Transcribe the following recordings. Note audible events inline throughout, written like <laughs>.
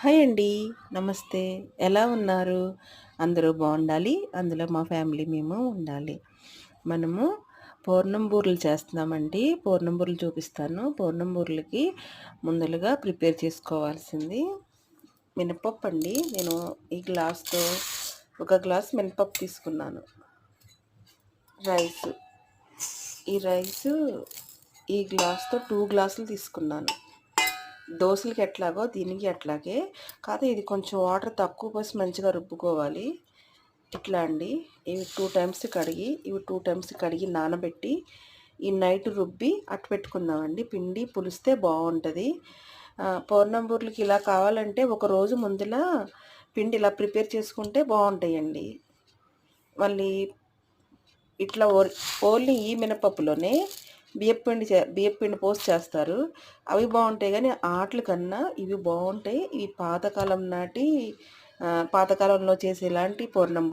Hi అండి. నమస్తే. ఎలా ఉన్నారు? అందరూ బాగుండాలి. అందులో మా ఫ్యామిలీ మేము ఉండాలి. మనము పూర్ణం బూరెలు చేస్తున్నామండి. పూర్ణం బూరెలు చూపిస్తాను. పూర్ణం బూరెలకి ముందలుగా ప్రిపేర్ చేసుకోవాల్సింది మినపప్పు అండి. నేను ఈ గ్లాస్తో ఒక గ్లాస్ మినపప్పు తీసుకున్నాను. రైస్. ఈ రైస్ ఈ గ్లాస్తో టూ గ్లాసులు తీసుకున్నాను. దోశలకి ఎట్లాగో దీనికి అట్లాగే కాదు ఇది కొంచెం వాటర్ తక్కువ పోసి మంచిగా రుబ్బుకోవాలి. ఇట్లా అండి. ఇవి టూ టైమ్స్ కడిగి ఇవి టూ టైమ్స్ కడిగి నానబెట్టి ఈ నైట్ రుబ్బి అట్టు పెట్టుకుందామండి. పిండి పులిస్తే బాగుంటుంది. పౌర్ణంబూర్లకి ఇలా కావాలంటే ఒక రోజు ముందులా పిండి ఇలా ప్రిపేర్ చేసుకుంటే బాగుంటాయండి. మళ్ళీ ఇట్లా ఓన్లీ ఈ మినపప్పులోనే బియ్యపిండి చే బియ్యపిండి పోసి చేస్తారు. అవి బాగుంటాయి కానీ ఆటల కన్నా ఇవి బాగుంటాయి. ఇవి పాతకాలం నాటి పాతకాలంలో చేసే ఇలాంటి పూర్ణం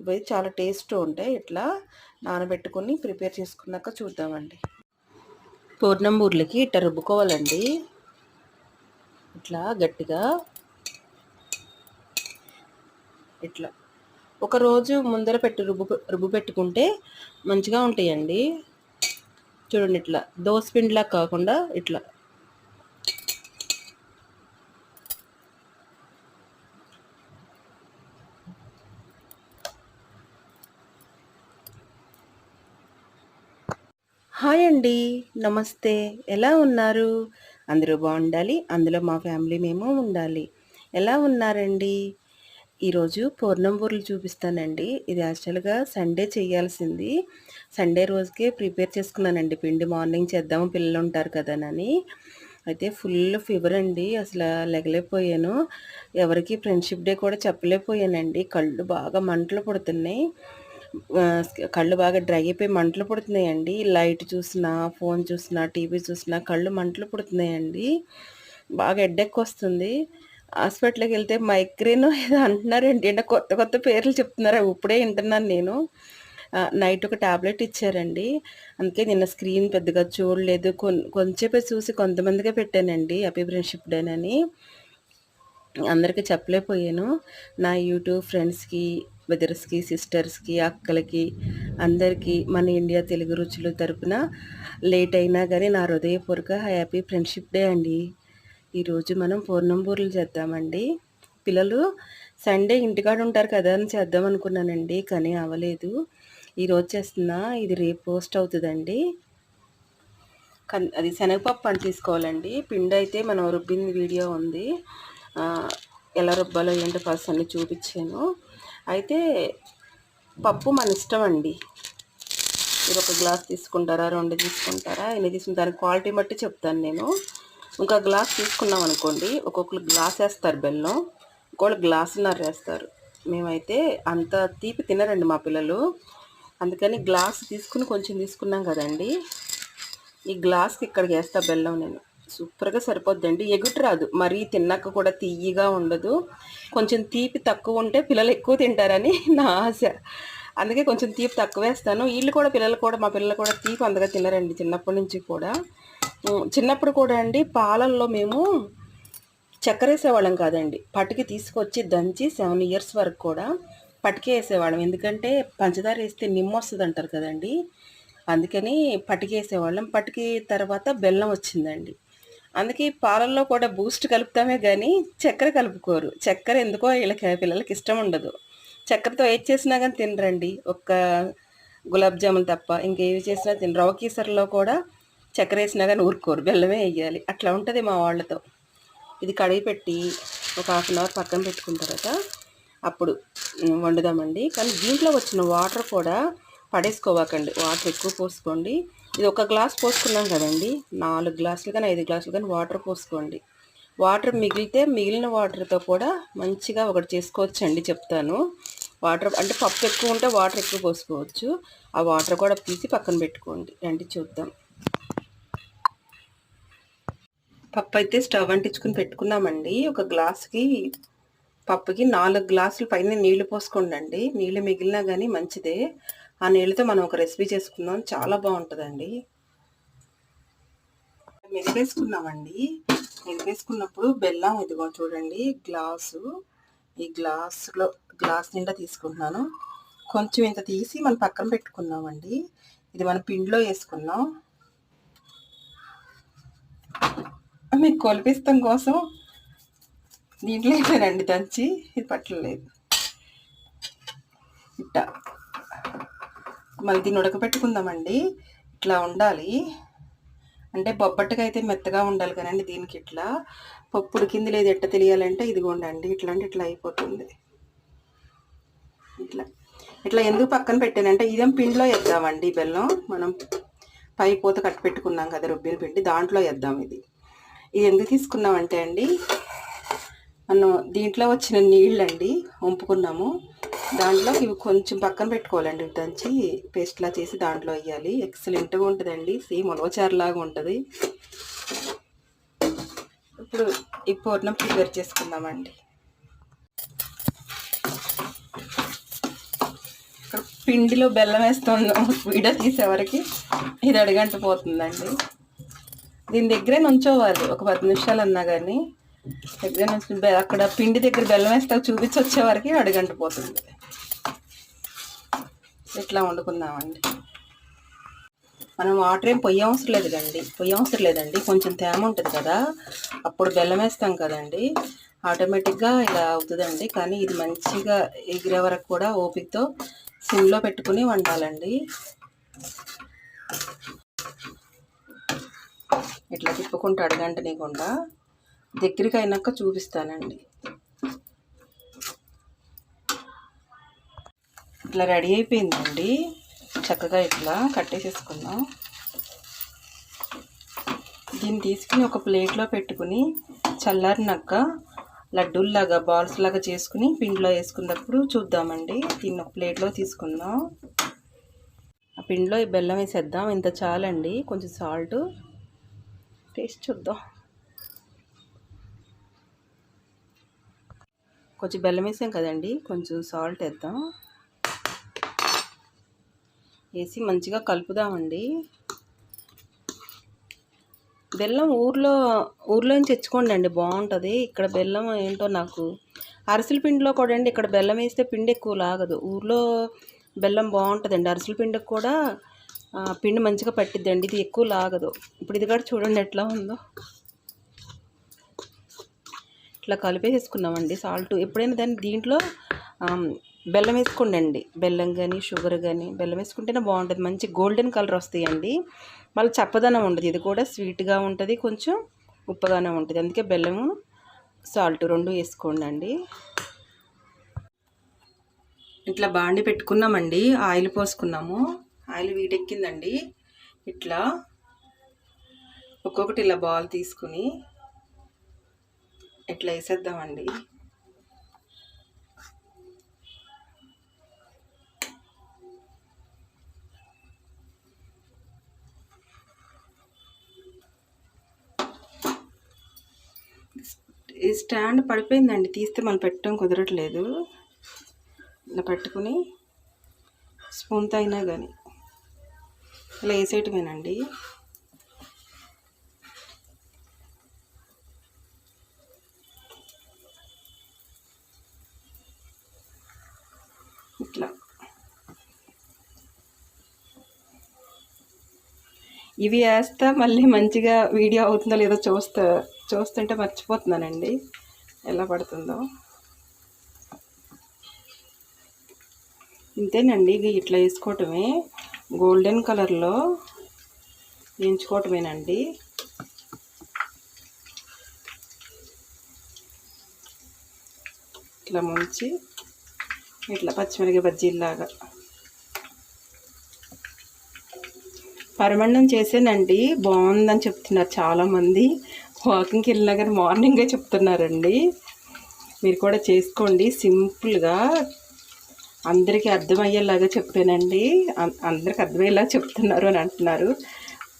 ఇవి చాలా టేస్ట్ ఉంటాయి. ఇట్లా నానబెట్టుకొని ప్రిపేర్ చేసుకున్నాక చూద్దామండి. పూర్ణంబూర్లకి ఇట్లా రుబ్బుకోవాలండి. ఇట్లా గట్టిగా. ఇట్లా. ఒకరోజు ముందర పెట్టి రుబ్బు రుబ్బు పెట్టుకుంటే మంచిగా ఉంటాయండి. చూడండి ఇట్లా. దోశ పిండిలా కాకుండా ఇట్లా. హాయ్ అండి. నమస్తే. ఎలా ఉన్నారు? అందరూ బాగుండాలి. అందులో మా ఫ్యామిలీ మేము ఉండాలి. ఎలా ఉన్నారండి? ఈరోజు పూర్ణం బూరెలు చూపిస్తానండి. ఇది యాక్చువల్గా సండే చేయాల్సింది. సండే రోజుకే ప్రిపేర్ చేసుకున్నానండి. పిండి మార్నింగ్ చేద్దాము పిల్లలు ఉంటారు కదనని. అయితే ఫుల్ ఫీవర్ అండి. అసలు లెగలేకపోయాను. ఎవరికి ఫ్రెండ్షిప్ డే కూడా చెప్పలేకపోయానండి. కళ్ళు బాగా మంటలు పడుతున్నాయి. కళ్ళు బాగా డ్రై అయిపోయి మంటలు పుడుతున్నాయండి. లైట్ చూసినా ఫోన్ చూసినా టీవీ చూసినా కళ్ళు మంటలు పుడుతున్నాయండి. బాగా ఎడ్డెక్కి వస్తుంది. హాస్పిటల్కి వెళ్తే మైగ్రేన్ ఏదో అంటున్నారండి అంటే కొత్త కొత్త పేర్లు చెప్తున్నారు. ఇప్పుడే వింటున్నాను నేను. నైట్ ఒక టాబ్లెట్ ఇచ్చారండి. అందుకే నిన్న స్క్రీన్ పెద్దగా చూడలేదు. కొంచెంసేపే చూసి కొంతమందికే పెట్టానండి. హ్యాపీ ఫ్రెండ్షిప్ డే అని. అందరికీ చెప్పలేకపోయాను. నా యూట్యూబ్ ఫ్రెండ్స్కి బ్రదర్స్కి సిస్టర్స్కి అక్కలకి అందరికీ మన ఇండియా తెలుగు రుచులు తరపున లేట్ అయినా కానీ నా హృదయపూర్వక హ్యాపీ ఫ్రెండ్షిప్ డే అండి. ఈరోజు మనం పూర్ణంబూరులు చేద్దామండి. పిల్లలు సండే ఇంటికాడ ఉంటారు కదా అని చేద్దాం అనుకున్నానండి కానీ అవ్వలేదు ఈరోజు చేస్తున్నా ఇది రేపు పోస్ట్ అవుతుందండి. అది శనగపప్పు అని తీసుకోవాలండి. పిండి అయితే మనం రుబ్బింది వీడియో ఉంది. ఎలా రుబ్బాలో ఏంటో ఫస్ట్ అన్ని చూపించాను. అయితే పప్పు మన ఇష్టం అండి. మీరు ఒక గ్లాస్ తీసుకుంటారా రెండు తీసుకుంటారా ఎన్ని తీసుకుంటారు దాని క్వాలిటీ బట్టి చెప్తాను నేను. ఇంకా గ్లాస్ తీసుకున్నాం అనుకోండి ఒక్కొక్కరు గ్లాస్ వేస్తారు బెల్లం ఇంకోళ్ళు గ్లాసున్నర వేస్తారు. మేమైతే అంత తీపి తినరండి మా పిల్లలు. అందుకని గ్లాస్ తీసుకుని కొంచెం తీసుకున్నాం కదండి. ఈ గ్లాస్కి ఇక్కడికి వేస్తా బెల్లం నేను. సూపర్గా సరిపోద్దండి. ఎగుటి రాదు. మరీ తిన్నాక కూడా తీయగా ఉండదు. కొంచెం తీపి తక్కువ ఉంటే పిల్లలు ఎక్కువ తింటారని <laughs> నా ఆశ. అందుకే కొంచెం తీపి తక్కువ వేస్తాను. వీళ్ళు కూడా పిల్లలు కూడా మా పిల్లలు కూడా తీపి అందగా తినరండి చిన్నప్పటి నుంచి కూడా. చిన్నప్పుడు కూడా అండి పాలల్లో మేము చక్కెర వేసేవాళ్ళం కాదండి. పట్టుకి తీసుకొచ్చి దంచి సెవెన్ ఇయర్స్ వరకు కూడా పట్టుకే వేసేవాళ్ళం. ఎందుకంటే పంచదార వేస్తే నిమ్మ వస్తుంది అంటారు కదండి. అందుకని పటికి వేసేవాళ్ళం. పటికి తర్వాత బెల్లం వచ్చిందండి. అందుకే పాలల్లో కూడా బూస్ట్ కలుపుతామే కానీ చక్కెర కలుపుకోరు. చక్కెర ఎందుకో వీళ్ళకి పిల్లలకి ఇష్టం ఉండదు. చక్కెరతో ఏది చేసినా కానీ తినరండి. ఒక్క గులాబ్ జామున్ తప్ప ఇంకేవి చేసినా తిన రవ కీసర్లో కూడా చక్కెర వేసినా కానీ ఊరుకోరు బెల్లమే వేయాలి. అట్లా ఉంటుంది మా వాళ్ళతో. ఇది కడిగి పెట్టి ఒక హాఫ్ అన్ అవర్ పక్కన పెట్టుకున్న తర్వాత అప్పుడు వండుదామండి. కానీ దీంట్లో వచ్చిన వాటర్ కూడా పడేసుకోవాకండి. వాటర్ ఎక్కువ పోసుకోండి. ఇది ఒక గ్లాస్ పోసుకున్నాం కదండి. నాలుగు గ్లాసులు కానీ ఐదు గ్లాసులు కానీ వాటర్ పోసుకోండి. వాటర్ మిగిలితే మిగిలిన వాటర్తో కూడా మంచిగా ఒకటి చేసుకోవచ్చండి చెప్తాను. వాటర్ అంటే పప్పు ఎక్కువ ఉంటే వాటర్ ఎక్కువ పోసుకోవచ్చు. ఆ వాటర్ కూడా తీసి పక్కన పెట్టుకోండి. రండి చూద్దాం. పప్పు అయితే స్టవ్ అంటించుకుని పెట్టుకున్నామండి. ఒక గ్లాస్కి పప్పుకి నాలుగు గ్లాసులు పైన నీళ్ళు పోసుకోండి నీళ్ళు మిగిలినా కానీ మంచిదే. ఆ నీళ్ళతో మనం ఒక రెసిపీ చేసుకుందాం. చాలా బాగుంటుందండి. మెరిపేసుకున్నామండి మెరిపేసుకున్నప్పుడు బెల్లం ఇదిగో చూడండి. గ్లాసు. ఈ గ్లాసులో గ్లాస్ నిండా తీసుకుంటున్నాను. కొంచెం ఇంత తీసి మనం పక్కన పెట్టుకున్నామండి. ఇది మన పిండిలో వేసుకున్నాం. మీకు కొలిపిస్తాం కోసం దీంట్లో అయిపోయినండి దంచి ఇది పట్టలేదు ఇట్ట. మళ్ళీ దీన్ని ఉడకబెట్టుకుందామండి. ఇట్లా ఉండాలి. అంటే బొబ్బట్టుగా అయితే మెత్తగా ఉండాలి కదండి దీనికి ఇట్లా. పప్పు ఉడికింది లేదు ఎట్ట తెలియాలంటే ఇదిగోండి ఇట్లాంటి ఇట్లా అయిపోతుంది. ఇట్లా. ఇట్లా ఎందుకు పక్కన పెట్టానంటే ఇదేం పిండిలో వేద్దామండి బెల్లం. మనం పై పూత కట్టి పెట్టుకున్నాం కదా రుబ్బిన పిండి దాంట్లో వేద్దాం ఇది. ఇది ఎందుకు తీసుకున్నామంటే అండి మనం దీంట్లో వచ్చిన నీళ్ళండి వంపుకున్నాము. దాంట్లో ఇవి కొంచెం పక్కన పెట్టుకోవాలండి దంచి పేస్ట్లా చేసి దాంట్లో వేయాలి. ఎక్సలెంట్గా ఉంటుందండి సేమ్ ఉలవచారులాగా ఉంటుంది. ఇప్పుడు ఈ పూర్ణం ప్రిపేర్ చేసుకుందామండి. ఇక్కడ పిండిలో బెల్లం వేస్తున్నాం వీడియో తీసేవరకు ఇది అడిగంట పోతుందండి. దీని దగ్గరే నుంచోవాలి. ఒక పది నిమిషాలు అన్నా కానీ దగ్గర నుంచి అక్కడ పిండి దగ్గర బెల్లం వేస్తా చూపించి వచ్చే వరకు పోతుంది. ఇట్లా వండుకుందామండి. మనం వాటర్ ఏం పొయ్యి అవసరం లేదు కండి పొయ్యి అవసరం లేదండి. కొంచెం తేమ ఉంటుంది కదా. అప్పుడు బెల్లం వేస్తాం కదండి. ఆటోమేటిక్గా ఇలా అవుతుందండి. కానీ ఇది మంచిగా ఎగిరే వరకు కూడా ఓపికతో సిమ్లో పెట్టుకుని వండాలండి. ఇట్లా తిప్పుకుంటూ అడగంటనీకుండా దగ్గరికి అయినాక చూపిస్తానండి. ఇట్లా రెడీ అయిపోయిందండి. చక్కగా ఇట్లా కట్టేసేసుకుందాం. దీన్ని తీసుకుని ఒక ప్లేట్లో పెట్టుకుని చల్లారినాక లడ్డూల్లాగా బాల్స్ లాగా చేసుకుని పిండిలో వేసుకున్నప్పుడు చూద్దామండి. దీన్ని ఒక ప్లేట్లో తీసుకుందాం. ఆ పిండిలో బెల్లం వేసేద్దాం. ఇంత చాలండి. కొంచెం సాల్ట్. టేస్ట్ చూద్దాం. కొంచెం బెల్లం వేసాం కదండి కొంచెం సాల్ట్ వేద్దాం. వేసి మంచిగా కలుపుదామండి. బెల్లం ఊర్లో ఊర్లో నుంచి తెచ్చుకోండి అండి బాగుంటుంది. ఇక్కడ బెల్లం ఏంటో నాకు అరిసెల పిండిలో కూడా అండి ఇక్కడ బెల్లం వేస్తే పిండి ఎక్కువ లాగదు. ఊర్లో బెల్లం బాగుంటుందండి అరిసెల పిండికి కూడా పిండి మంచిగా పట్టిద్దండి. ఇది ఎక్కువ లాగదు. ఇప్పుడు ఇది కూడా చూడండి ఎట్లా ఉందో. ఇట్లా కలిపేసేసుకున్నామండి. సాల్ట్. ఎప్పుడైనా దాన్ని దీంట్లో బెల్లం వేసుకోండి బెల్లం కానీ షుగర్ కానీ బెల్లం వేసుకుంటేనే బాగుంటుంది. మంచి గోల్డెన్ కలర్ వస్తాయండి. మళ్ళీ చప్పదనం ఉండదు. ఇది కూడా స్వీట్గా ఉంటుంది. కొంచెం ఉప్పగానే ఉంటుంది. అందుకే బెల్లము సాల్ట్ రెండు వేసుకోండి అండి ఇట్లా బాండి పెట్టుకున్నామండి. ఆయిల్ పోసుకున్నాము. ఆయిల్ వీటెక్కిందండి. ఇట్లా ఒక్కొక్కటి ఇలా బాల్ తీసుకుని ఇట్లా వేసేద్దామండి. ఈ స్టాండ్ పడిపోయిందండి. తీస్తే మనం పెట్టడం కుదరట్లేదు. ఇలా పెట్టుకుని స్పూన్తో అయినా కానీ. ఇలా వేసేయటమేనండి ఇట్లా. ఇవి వేస్తా మళ్ళీ మంచిగా వీడియో అవుతుందో లేదో చూస్తా చూస్తుంటే మర్చిపోతున్నానండి. ఎలా పడుతుందో. ఇంతేనండి ఇది ఇట్లా వేసుకోవటమే. గోల్డెన్ కలర్లో వేయించుకోవటమేనండి. ఇట్లా ముంచి ఇట్లా పచ్చిమిరపకాయ బజ్జీలాగా పరమండం చేసానండి బాగుందని చెప్తున్నారు చాలామంది. వాకింగ్కి వెళ్ళినా కానీ మార్నింగే చెప్తున్నారండి. మీరు కూడా చేసుకోండి సింపుల్గా అందరికీ అర్థమయ్యేలాగా చెప్పానండి. అం- అందరికి అర్థమయ్యేలా చెప్తున్నారు అని అంటున్నారు.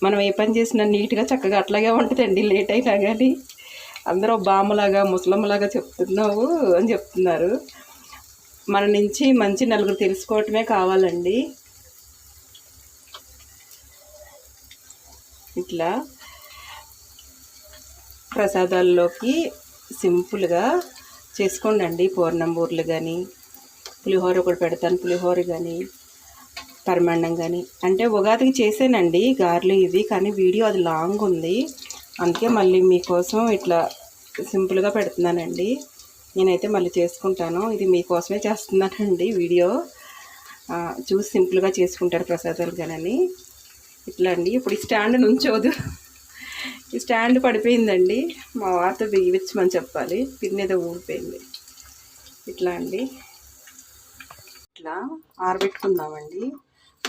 మనం ఏ పని చేసినా నీట్గా చక్కగా అట్లాగే ఉంటుందండి లేట్ అయినా కానీ అందరూ బామ్మలాగా ముసలమ్మలాగా చెప్తున్నావు అని చెప్తున్నారు. మన నుంచి మంచి నలుగురు తెలుసుకోవటమే కావాలండి. ఇట్లా ప్రసాదాల్లోకి సింపుల్గా చేసుకోండి పూర్ణం బూర్లు కానీ పులిహోర ఒకటి పెడతాను. పులిహోర కానీ పరమాండం కానీ అంటే ఉగాదికి చేసానండి గార్లు ఇది కానీ వీడియో అది లాంగ్ ఉంది. అందుకే మళ్ళీ మీకోసం ఇట్లా సింపుల్గా పెడుతున్నానండి. నేనైతే మళ్ళీ చేసుకుంటాను. ఇది మీకోసమే చేస్తున్నానండి వీడియో. చూసి సింపుల్గా చేసుకుంటారు ప్రసాదాలు కానీ ఇట్లా అండి. ఇప్పుడు ఈ స్టాండ్ నుంచోదు. ఈ స్టాండ్ పడిపోయిందండి. మా వార్త బిగించమని చెప్పాలి. పిన్నేదో ఏదో ఊడిపోయింది ఇట్లా అండి. ఇట్లా ఆరబెట్టుకుందామండి.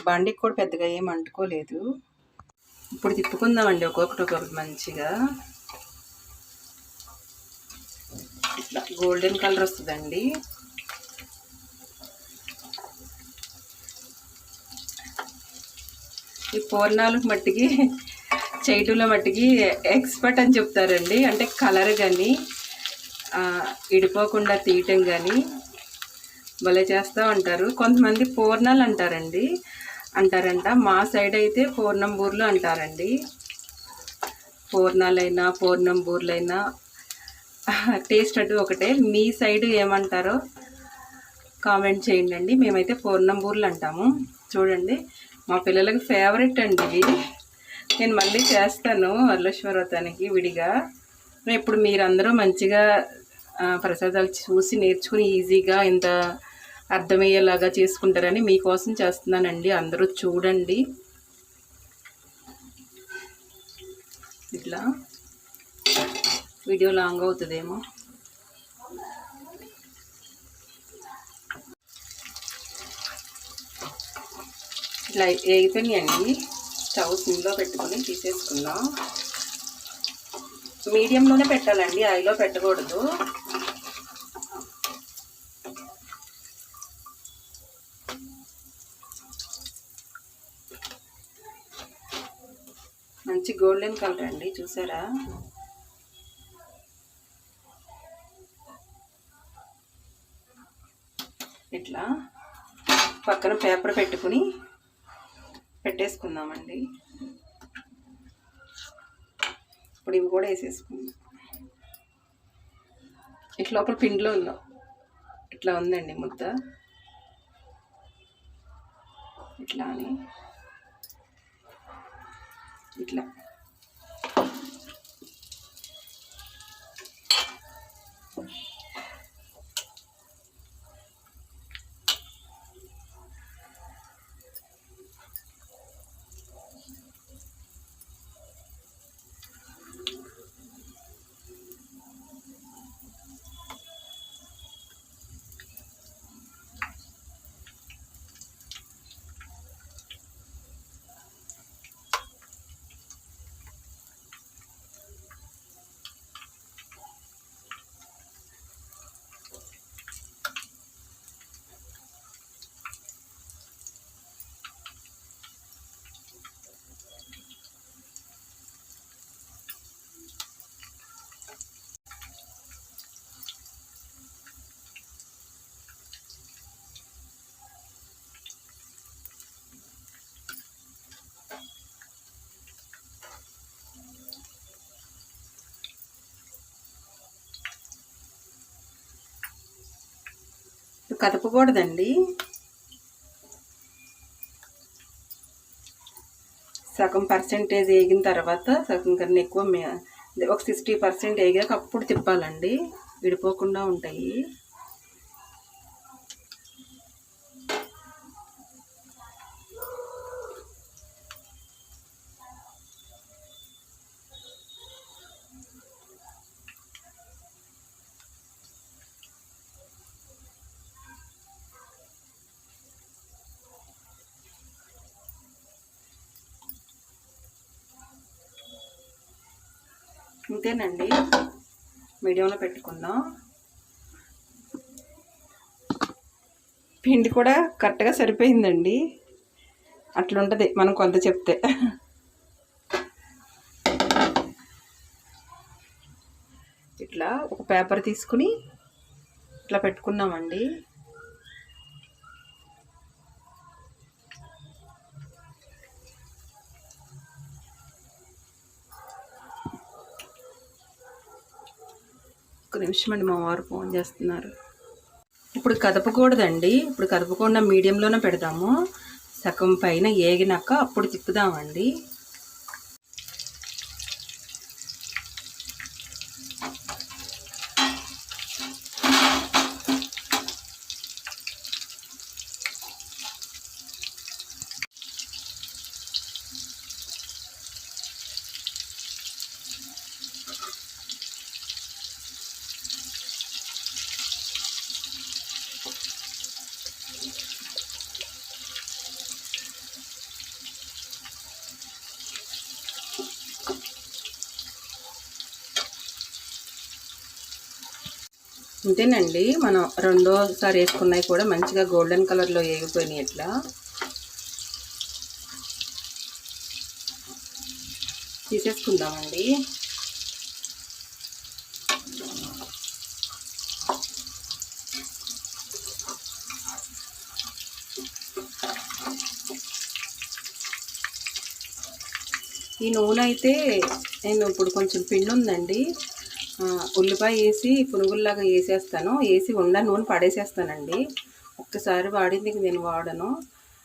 బండికి కూడా పెద్దగా ఏం అంటుకోలేదు. ఇప్పుడు తిప్పుకుందామండి ఒక్కొక్కటి ఒక్కొక్కటి మంచిగా. ఇట్లా గోల్డెన్ కలర్ వస్తుందండి. ఈ పూర్ణాలకు మట్టికి చేయటంలో మట్టికి ఎక్స్పర్ట్ అని చెప్తారండి. అంటే కలర్ కానీ ఇడిపోకుండా తీయటం కానీ. భలే చేస్తూ ఉంటారు కొంతమంది పూర్ణాలు అంటారండి. అంటారంట. మా సైడ్ అయితే పూర్ణం బూర్లు అంటారండి. పూర్ణాలైనా పూర్ణం బూర్లైనా. టేస్ట్ అటు ఒకటే. మీ సైడ్ ఏమంటారో కామెంట్ చేయండి అండి మేమైతే పూర్ణం బూర్లు అంటాము. చూడండి. మా పిల్లలకి ఫేవరెట్ అండి ఇవి నేను మళ్ళీ చేస్తాను వరలక్ష్మి వ్రతానికి విడిగా. ఇప్పుడు మీరందరూ మంచిగా ప్రసాదాలు చూసి నేర్చుకుని ఈజీగా ఇంత అర్థమయ్యేలాగా చేసుకుంటారని మీకోసం చేస్తున్నానండి. అందరూ చూడండి. ఇట్లా. వీడియో లాంగ్ అవుతుందేమో. ఇట్లా అయిపోయినాయండి? స్టవ్ సిమ్లో పెట్టుకొని తీసేసుకుందాం. మీడియంలోనే పెట్టాలండి ఐలో పెట్టకూడదు. మంచి గోల్డెన్ కలర్ అండి చూసారా? ఇట్లా పక్కన పేపర్ పెట్టుకుని పెట్టేసుకుందామండి. ఇప్పుడు ఇవి కూడా వేసేసుకుందాం. ఇట్లా లోపల పిండిలో ఉన్నాం ఇట్లా ఉందండి ముద్ద. ఇట్లా అని. ఇట్లా. కదపకూడదండి. సగం పర్సెంటేజ్ వేగిన తర్వాత సగం కన్నా ఎక్కువ మే- ఒక సిక్స్టీ పర్సెంట్ వేగాక అప్పుడు తిప్పాలండి. విడిపోకుండా ఉంటాయి. ఇంతేనండి మీడియంలో పెట్టుకుందాం. పిండి కూడా కరెక్ట్గా సరిపోయిందండి. అట్లుంటుంది మనం కొంత చెప్తే. ఇట్లా ఒక పేపర్ తీసుకుని ఇట్లా పెట్టుకున్నామండి ఒక్క నిమిషం అండి మా వారు ఫోన్ చేస్తున్నారు. ఇప్పుడు కదపకూడదండి. ఇప్పుడు కదపకుండా మీడియంలోనే పెడదాము. సగం పైన ఏగినాక అప్పుడు తిప్పుదామండి. అంతేనండి మనం రెండోసారి వేసుకున్నవి కూడా మంచిగా గోల్డెన్ కలర్లో వేగిపోయినాయి ఇట్లా. తీసేసుకుందామండి. ఈ నూనె అయితే నేను ఇప్పుడు కొంచెం పిండి ఉందండి. ఉల్లిపాయ వేసి పునుగుల్లాగా వేసేస్తాను. వేసి ఉండ నూనె పడేసేస్తానండి. ఒక్కసారి వాడింది నేను వాడను.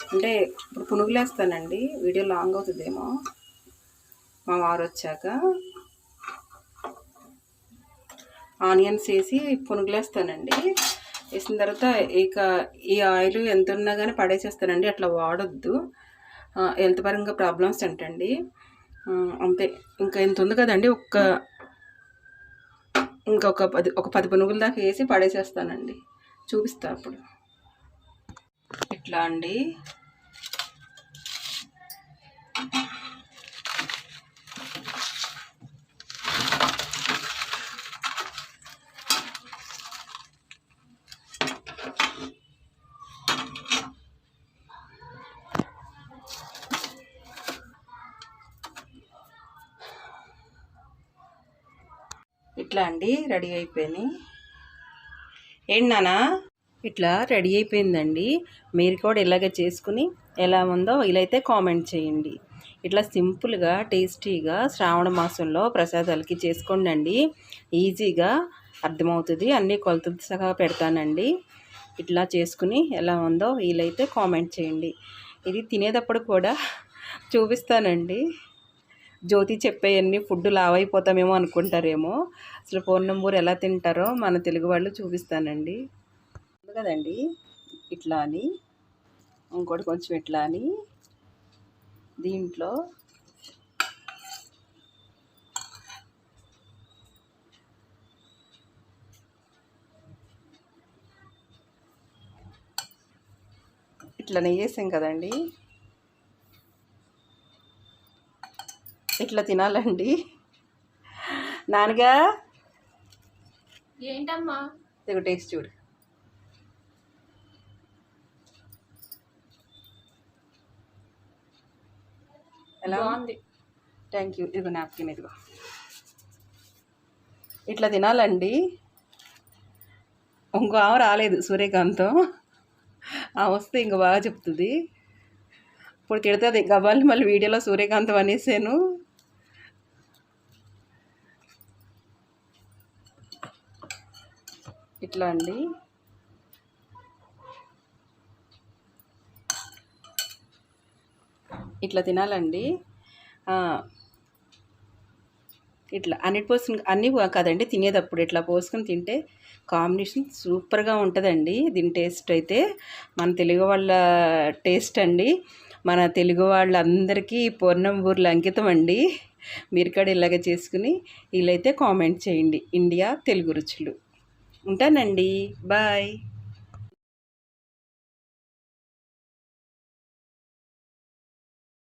అంటే ఇప్పుడు పునుగులు వేస్తానండి వీడియో లాంగ్ అవుతుందేమో. మా వారు వచ్చాక ఆనియన్స్ వేసి పునుగులు వేస్తానండి వేసిన తర్వాత ఇక ఈ ఆయిల్ ఎంత ఉన్నా కానీ పడేసేస్తానండి. అట్లా వాడొద్దు. హెల్త్ పరంగా ప్రాబ్లమ్స్ అంటండి. అంతే. ఇంకా ఎంత ఉంది కదండి. ఒక్క ఇంకొక పది ఒక పది పునుగుల దాకా వేసి పడేసేస్తానండి. చూపిస్తా అప్పుడు. ఇట్లా అండి? ఇట్లా అండి రెడీ అయిపోయినాయి. ఏంటనా ఇట్లా రెడీ అయిపోయిందండి. మీరు కూడా ఇలాగే చేసుకుని ఎలా ఉందో ఇలా అయితే కామెంట్ చేయండి. ఇట్లా సింపుల్గా టేస్టీగా శ్రావణ మాసంలో ప్రసాదాలకి చేసుకోండి ఈజీగా అర్థమవుతుంది అన్నీ కొలతలు సహా పెడతానండి. ఇట్లా చేసుకుని ఎలా ఉందో వీలైతే కామెంట్ చేయండి. ఇది తినేటప్పుడు కూడా చూపిస్తానండి. జ్యోతి చెప్పేయన్ని ఫుడ్ లావైపోతామేమో అనుకుంటారేమో. అసలు ఫోన్ నెంబర్ ఎలా తింటారో మన తెలుగు వాళ్ళు చూపిస్తానండి. కదండి? ఇట్లా అని. ఇంకోటి కొంచెం ఇట్లా అని. దీంట్లో ఇట్లా నెయ్యేసాం కదండి. ఇట్లా తినాలండి. నాన్నగా ఏంటమ్మా? ఇదిగో టేస్ట్ చూడు. ఎలా బాగుంది. థ్యాంక్ యూ ఇదిగో నాప్కిన్ ఇదిగో. ఇట్లా తినాలండి. ఇంకో ఆమె రాలేదు సూర్యకాంతం ఆ వస్తే ఇంక బాగా చెప్తుంది. ఇప్పుడు తిడుతుంది గబాల్ని మళ్ళీ వీడియోలో సూర్యకాంతం అనేసాను. ఇట్లా అండి. ఇట్లా తినాలండి. ఇట్లా అన్నిటి పోసుకుని అన్నీ కాదండి తినేటప్పుడు ఇట్లా పోసుకొని తింటే కాంబినేషన్ సూపర్గా ఉంటుందండి. దీని టేస్ట్ అయితే మన తెలుగు వాళ్ళ టేస్ట్ అండి. మన తెలుగు వాళ్ళందరికీ పూర్ణం ఊర్ల అంకితం అండి. మీరు కూడా ఇలాగ చేసుకుని వీళ్ళైతే కామెంట్ చేయండి. ఇండియా తెలుగు రుచులు. ఉంటానండి. బాయ్.